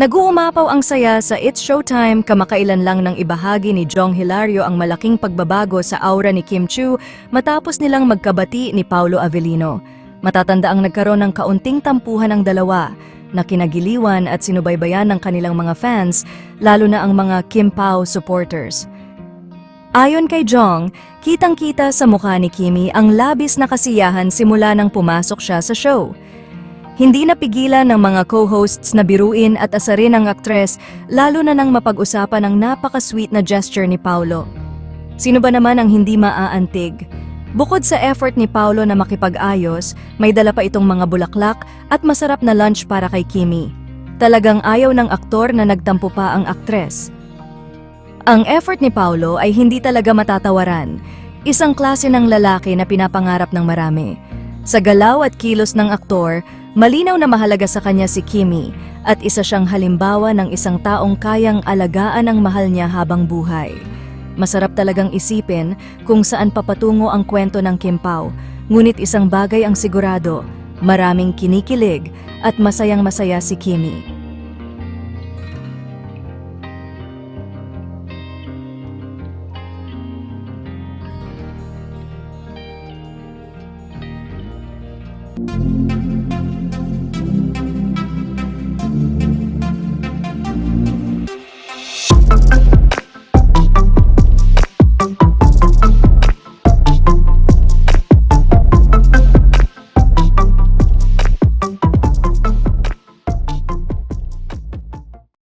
Nag-uumapaw ang saya sa It's Showtime kamakailan lang nang ibahagi ni Jong Hilario ang malaking pagbabago sa aura ni Kim Chu matapos nilang magkabati ni Paulo Avellino. Matatanda ang nagkaroon ng kaunting tampuhan ang dalawa na kinagiliwan at sinubaybayan ng kanilang mga fans, lalo na ang mga Kim Pao supporters. Ayon kay Jong, kitang-kita sa mukha ni Kimi ang labis na kasiyahan simula nang pumasok siya sa show. Hindi napigilan ng mga co-hosts na biruin at asarin ang aktres lalo na nang mapag-usapan ang napaka-sweet na gesture ni Paulo. Sino ba naman ang hindi maaantig? Bukod sa effort ni Paulo na makipag-ayos, may dala pa itong mga bulaklak at masarap na lunch para kay Kimi. Talagang ayaw ng aktor na nagtampo pa ang aktres. Ang effort ni Paulo ay hindi talaga matatawaran. Isang klase ng lalaki na pinapangarap ng marami. Sa galaw at kilos ng aktor, Malinaw na mahalaga sa kanya si Kimi at isa siyang halimbawa ng isang taong kayang alagaan ang mahal niya habang buhay. Masarap talagang isipin kung saan papatungo ang kwento ng Kim Pao, ngunit isang bagay ang sigurado, maraming kinikilig at masayang masaya si Kimi.